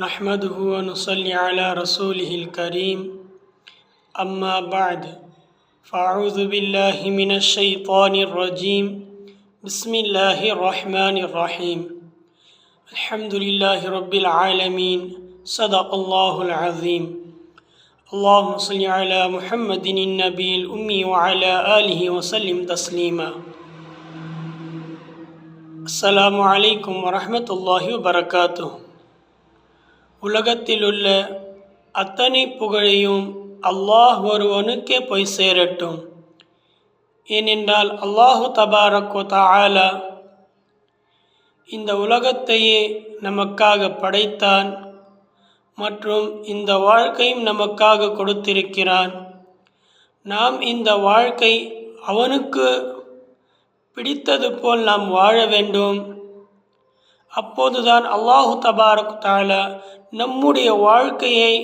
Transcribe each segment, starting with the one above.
نحمده ونصلي على رسوله الكريم. أما بعد فأعوذ بالله من الشيطان الرجيم. بسم الله الرحمن الرحيم. الحمد لله رب العالمين. صدق الله العظيم. اللهم صل على محمد النبي الأمي وعلى آله وسلم تسليما. السلام عليكم ورحمة الله وبركاته. உலகத்தில் உள்ள அத்தனை புகழையும் அல்லாஹ் ஒருவனுக்கே போய் சேரட்டும். ஏனென்றால் அல்லாஹு தபாரக்கோ தாலா இந்த உலகத்தையே நமக்காக படைத்தான் மற்றும் இந்த வாழ்க்கையும் நமக்காக கொடுத்திருக்கிறான். நாம் இந்த வாழ்க்கை அவனுக்கு பிடித்தது போல் நாம் வாழ வேண்டும். அப்போதுதான் அல்லாஹு தபாரக் தாலா நம்முடைய வாழ்க்கையை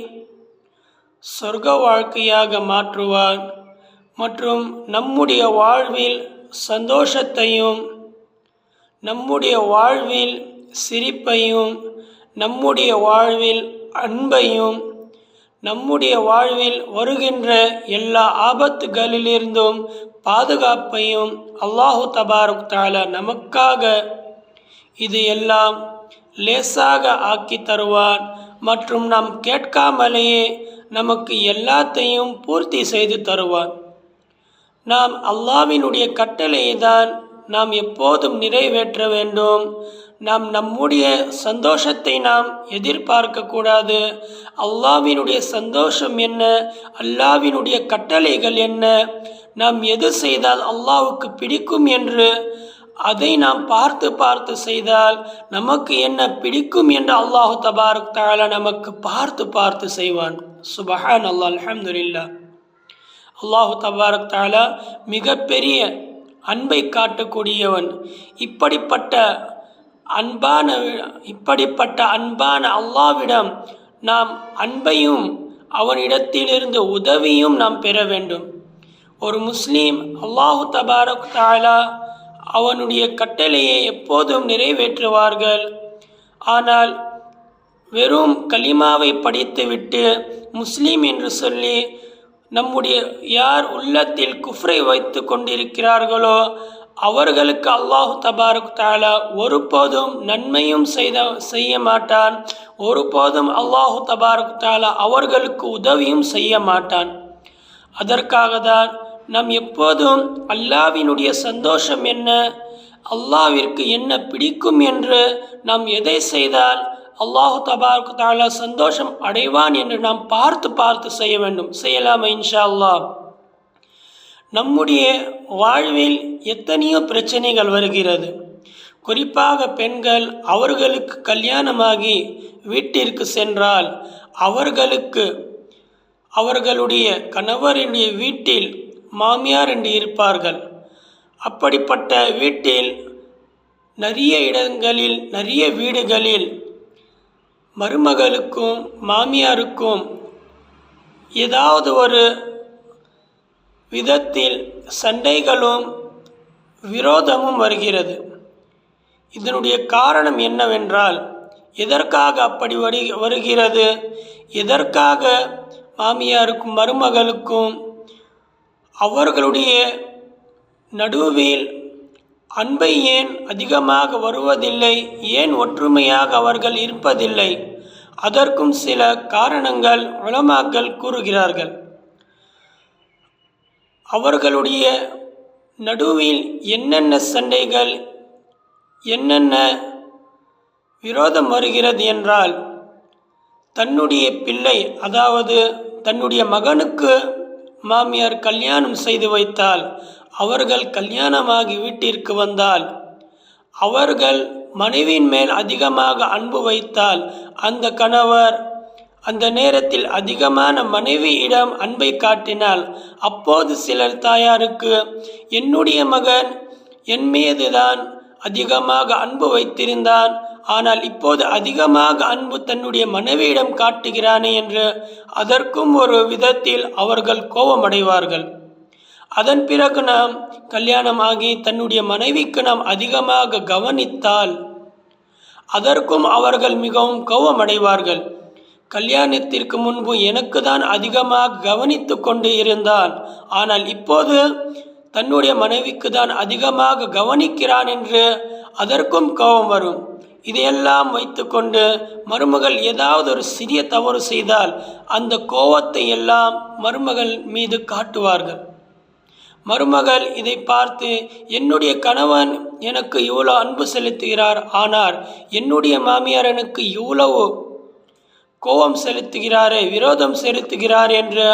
சொர்க்க வாழ்க்கையாக மாற்றுவார் மற்றும் நம்முடைய வாழ்வில் சந்தோஷத்தையும் நம்முடைய வாழ்வில் சிரிப்பையும் நம்முடைய வாழ்வில் அன்பையும் நம்முடைய வாழ்வில் வருகின்ற எல்லா ஆபத்துகளிலிருந்தும் பாதுகாப்பையும் அல்லாஹு தபாருக் தாலா நமக்காக இது எல்லாம் லேசாக ஆக்கி தருவான் மற்றும் நாம் கேட்காமலேயே நமக்கு எல்லாத்தையும் பூர்த்தி செய்து தருவான். நாம் அல்லாவினுடைய கட்டளையை தான் நாம் எப்போதும் நிறைவேற்ற வேண்டும். நாம் நம்முடைய சந்தோஷத்தை நாம் எதிர்பார்க்கக்கூடாது. அல்லாவினுடைய சந்தோஷம் என்ன? அல்லாவினுடைய கட்டளைகள் என்ன? நாம் எது செய்தால் அல்லாவுக்கு பிடிக்கும் என்று அதை நாம் பார்த்து பார்த்து செய்தால் நமக்கு என்ன பிடிக்கும் என்று அல்லாஹு தபாரக் தாலா நமக்கு பார்த்து பார்த்து செய்வான். சுபஹான் அல்லா அலமதுல்லா அல்லாஹு தபாரக் தாலா மிகப்பெரிய அன்பை காட்டக்கூடியவன். இப்படிப்பட்ட அன்பான இப்படிப்பட்ட அன்பான அல்லாவிடம் நாம் அன்பையும் அவனிடத்திலிருந்து உதவியும் நாம் பெற வேண்டும். ஒரு முஸ்லீம் அல்லாஹு தபாரக் தாலா அவனுடைய கட்டளையை எப்போதும் நிறைவேற்றுவார்கள். ஆனால் வெறும் கலிமாவை படித்துவிட்டு முஸ்லீம் என்று சொல்லி நம்முடைய யார் உள்ளத்தில் குஃப்ரை வைத்து கொண்டிருக்கிறார்களோ அவர்களுக்கு அல்லாஹு தபாரக் தாலா ஒருபோதும் நன்மையும் செய்த செய்ய மாட்டான். ஒருபோதும் அல்லாஹு தபாரக் தாலா அவர்களுக்கு உதவியும் செய்ய மாட்டான். அதற்காக தான் நாம் எப்போதும் அல்லாவினுடைய சந்தோஷம் என்ன? அல்லாவிற்கு என்ன பிடிக்கும் என்று நாம் எதை செய்தால் அல்லாஹு தபாருக்கு தாலா சந்தோஷம் அடைவான் என்று நாம் பார்த்து பார்த்து செய்ய வேண்டும். செய்யலாமா இன்ஷா அல்லாஹ் நம்முடைய வாழ்வில் எத்தனையோ பிரச்சனைகள் வருகிறது. குறிப்பாக பெண்கள் அவர்களுக்கு கல்யாணமாகி வீட்டிற்கு சென்றால் அவர்களுக்கு அவர்களுடைய கணவருடைய வீட்டில் மாமியார் என்று இருப்பார்கள். அப்படிப்பட்ட வீட்டில் நிறைய இடங்களில் நிறைய வீடுகளில் மருமகளுக்கும் மாமியாருக்கும் ஏதாவது ஒரு விதத்தில் சண்டைகளும் விரோதமும் வருகிறது. இதனுடைய காரணம் என்னவென்றால் எதற்காக அப்படி வரு வருகிறது? எதற்காக மாமியாருக்கும் மருமகளுக்கும் அவர்களுடைய நடுவில் அன்பை ஏன் அதிகமாக வருவதில்லை? ஏன் ஒற்றுமையாக அவர்கள் இருப்பதில்லை? அதற்கும் சில காரணங்கள் உளமாக்கல் கூறுகிறார்கள். அவர்களுடைய நடுவில் என்னென்ன சண்டைகள் என்னென்ன விரோதம் வருகிறது என்றால் தன்னுடைய பிள்ளை அதாவது தன்னுடைய மகனுக்கு மாமியார் கல்யாணம் செய்து வைத்தால் அவர்கள் கல்யாணமாகி வீட்டிற்கு வந்தால் அவர்கள் மனைவியின் மேல் அதிகமாக அன்பு வைத்தால் அந்த கணவர் அந்த நேரத்தில் அதிகமான மனைவியிடம் அன்பை காட்டினால் அப்போது சிலர் தாயாருக்கு என்னுடைய மகன் என் மீதுதான் அதிகமாக அன்பு வைத்திருந்தான் ஆனால் இப்போது அதிகமாக அன்பு தன்னுடைய மனைவியிடம் காட்டுகிறானே என்று அதற்கும் ஒரு விதத்தில் அவர்கள் கோபமடைவார்கள். அதன் பிறகு நாம் கல்யாணமாகி தன்னுடைய மனைவிக்கு நாம் அதிகமாக கவனித்தால் அதற்கும் அவர்கள் மிகவும் கோபமடைவார்கள். கல்யாணத்திற்கு முன்பு எனக்கு தான் அதிகமாக கவனித்து கொண்டு இருந்தான். ஆனால் இப்போது தன்னுடைய மனைவிக்கு தான் அதிகமாக கவனிக்கிறான் என்று அதற்கும் கோபம் வரும். இதையெல்லாம் வைத்துக்கொண்டு மருமகள் ஏதாவது ஒரு சிறிய தவறு செய்தால் அந்த கோபத்தை எல்லாம் மருமகள் மீது காட்டுவார்கள். மருமகள் இதை பார்த்து என்னுடைய கணவன் எனக்கு இவ்வளோ அன்பு செலுத்துகிறார் ஆனால் என்னுடைய மாமியார் எனக்கு இவ்வளவு கோபம் செலுத்துகிறாரே விரோதம் செலுத்துகிறார் என்று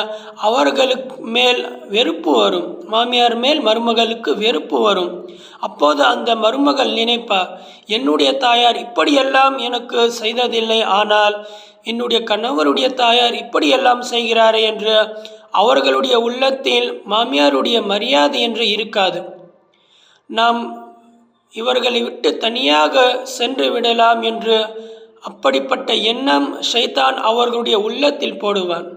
அவர்களுக்கு மேல் வெறுப்பு வரும். மாமியார் மேல் மருமகளுக்கு வெறுப்பு வரும். அப்போது அந்த மருமகள் நினைப்பார் என்னுடைய தாயார் இப்படியெல்லாம் எனக்கு செய்ததில்லை ஆனால் என்னுடைய கணவருடைய தாயார் இப்படியெல்லாம் செய்கிறாரே என்று அவர்களுடைய உள்ளத்தில் மாமியாருடைய மரியாதை என்று இருக்காது. நாம் இவர்களை விட்டு தனியாக சென்று விடலாம் என்று அப்படிப்பட்ட எண்ணம் ஷைத்தான் அவர்களுடைய உள்ளத்தில் போடுவான்.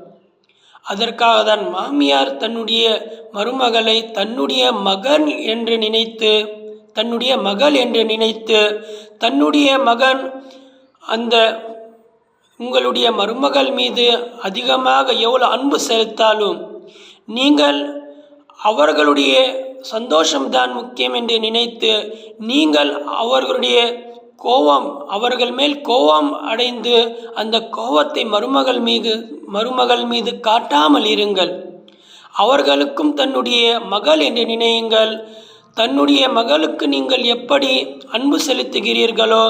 அதற்காக தான் மாமியார் தன்னுடைய மருமகளை தன்னுடைய மகன் என்று நினைத்து தன்னுடைய மகள் என்று நினைத்து தன்னுடைய மகன் அந்த உங்களுடைய மருமகள் மீது அதிகமாக எவ்வளோ அன்பு செலுத்தாலும் நீங்கள் அவர்களுடைய சந்தோஷம்தான் முக்கியம் என்று நினைத்து நீங்கள் அவர்களுடைய கோபம் அவர்கள் மேல் கோபம் அடைந்து அந்த கோபத்தை மருமகள் மீது மருமகள் மீது காட்டாமல் இருங்கள். அவர்களுக்கும் தன்னுடைய மகள் என்று நினையுங்கள். தன்னுடைய மகளுக்கு நீங்கள் எப்படி அன்பு செலுத்துகிறீர்களோ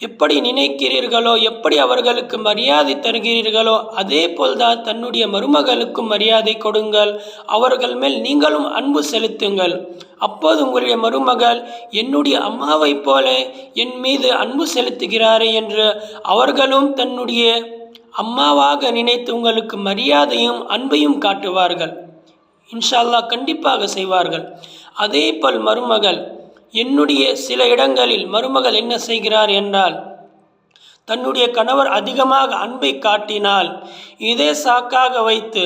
எப்படி நினைக்கிறீர்களோ எப்படி அவர்களுக்கு மரியாதை தருகிறீர்களோ அதே போல்தான் தன்னுடைய மருமகளுக்கும் மரியாதை கொடுங்கள். அவர்கள் மேல் நீங்களும் அன்பு செலுத்துங்கள். அப்போது உங்களுடைய மருமகள் என்னுடைய அம்மாவைப் போல என் மீது அன்பு செலுத்துகிறாரே என்று அவர்களும் தன்னுடைய அம்மாவாக நினைத்து உங்களுக்கு மரியாதையும் அன்பையும் காட்டுவார்கள். இன்ஷால்லா கண்டிப்பாக செய்வார்கள். அதே போல் மருமகள் என்னுடைய சில இடங்களில் மருமகள் என்ன செய்கிறார் என்றால் தன்னுடைய கணவர் அதிகமாக அன்பை காட்டினால் இதே சாக்காக வைத்து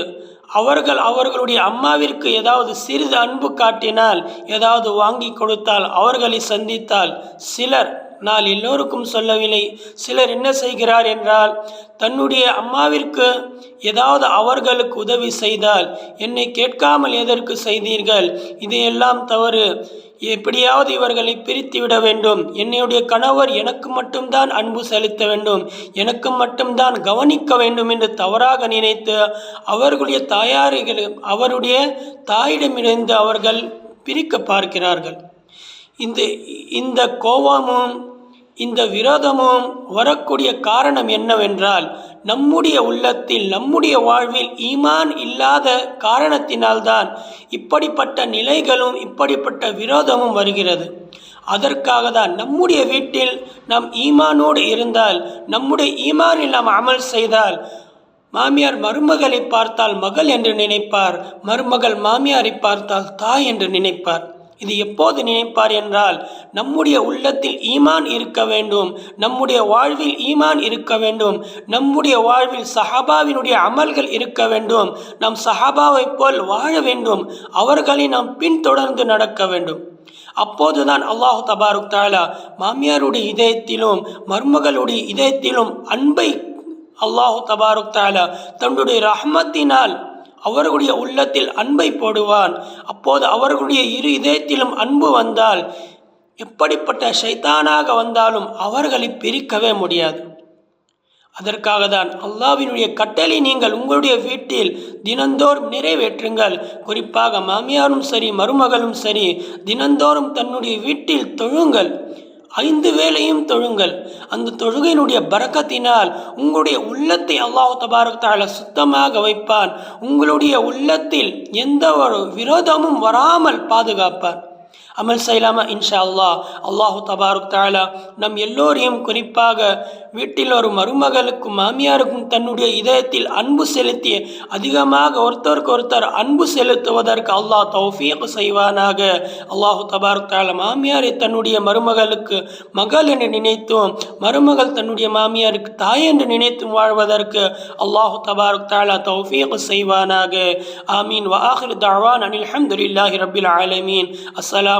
அவர்கள் அவர்களுடைய அம்மாவிற்கு ஏதாவது சிறிது அன்பு காட்டினால் ஏதாவது வாங்கி கொடுத்தால் அவர்களை சந்தித்தால் சிலர் நான் எல்லோருக்கும் சொல்லவில்லை. சிலர் என்ன செய்கிறார் என்றால் தன்னுடைய அம்மாவிற்கு ஏதாவது அவர்களுக்கு உதவி செய்தால் என்னை கேட்காமல் எதற்கு செய்தீர்கள்? இதையெல்லாம் தவறு. எப்படியாவது இவர்களை பிரித்து விட வேண்டும். என்னுடைய கணவர் எனக்கு மட்டும்தான் அன்பு செலுத்த வேண்டும். எனக்கு மட்டும்தான் கவனிக்க வேண்டும் என்று தவறாக நினைத்து அவர்களுடைய தாயாரிகள் அவருடைய தாயிடமிருந்து அவர்கள் பிரிக்க பார்க்கிறார்கள். இந்த இந்த கோபமும் இந்த விரோதமும் வரக்கூடிய காரணம் என்னவென்றால் நம்முடைய உள்ளத்தில் நம்முடைய வாழ்வில் ஈமான் இல்லாத காரணத்தினால்தான் இப்படிப்பட்ட நிலைகளும் இப்படிப்பட்ட விரோதமும் வருகிறது. அதற்காக தான் நம்முடைய வீட்டில் நாம் ஈமானோடு இருந்தால் நம்முடைய ஈமானில் நாம் அமல் செய்தால் மாமியார் மருமகளை பார்த்தால் மகள் என்று நினைப்பார் மருமகள் மாமியாரை பார்த்தால் தாய் என்று நினைப்பார். இது எப்போது நினைப்பார் என்றால் நம்முடைய உள்ளத்தில் ஈமான் இருக்க வேண்டும் நம்முடைய வாழ்வில் ஈமான் இருக்க வேண்டும் நம்முடைய வாழ்வில் சஹாபாவினுடைய அமல்கள் இருக்க வேண்டும் நம் சஹாபாவைப் போல் வாழ வேண்டும் அவர்களை நாம் பின்தொடர்ந்து நடக்க வேண்டும். அப்போதுதான் அல்லாஹு தபாருக் தாலா மாமியாருடைய இதயத்திலும் மருமகளுடைய இதயத்திலும் அன்பை அல்லாஹு தபாருக் தாலா தன்னுடைய ரஹ்மத்தினால் அவர்களுடைய உள்ளத்தில் அன்பை போடுவான். அப்போது அவர்களுடைய இரு இதயத்திலும் அன்பு வந்தால் எப்படிப்பட்ட ஷைத்தானாக வந்தாலும் அவர்களை பிரிக்கவே முடியாது. அதற்காக தான் அல்லாவினுடைய கட்டளை நீங்கள் உங்களுடைய வீட்டில் தினந்தோறும் நிறைவேற்றுங்கள். குறிப்பாக மாமியாரும் சரி மருமகளும் சரி தினந்தோறும் தன்னுடைய வீட்டில் தொழுங்கள். ஐந்து வேளையும் தொழுங்கள். அந்த தொழுகையினுடைய பறக்கத்தினால் உங்களுடைய உள்ளத்தை அல்லாஹு தபாரத்தால சுத்தமாக வைப்பான். உங்களுடைய உள்ளத்தில் எந்த ஒரு விரோதமும் வராமல் பாதுகாப்பான் அமல் செய்யலாமா? இன்ஷா அல்லாஹ் அல்லாஹு தபாருக் தாலா நம் எல்லோரையும் குறிப்பாக வீட்டில் ஒரு மருமகளுக்கும் மாமியாருக்கும் தன்னுடைய இதயத்தில் அன்பு செலுத்தி அதிகமாக ஒருத்தருக்கு ஒருத்தர் அன்பு செலுத்துவதற்கு அல்லாஹ் தௌஃபீக் செய்வானாக. அல்லாஹு தபாருக் தாலா மாமியாரை தன்னுடைய மருமகளுக்கு மகள் என்று நினைத்தும் மருமகள் தன்னுடைய மாமியாருக்கு தாய் என்று நினைத்தும் வாழ்வதற்கு அல்லாஹு தபாருக் தாலா தௌஃபீக் செய்வானாக. ஆமீன். வாஹிர் தாவான் அனில் அஹமதுல்லாஹி ரபில் ஆலமீன்.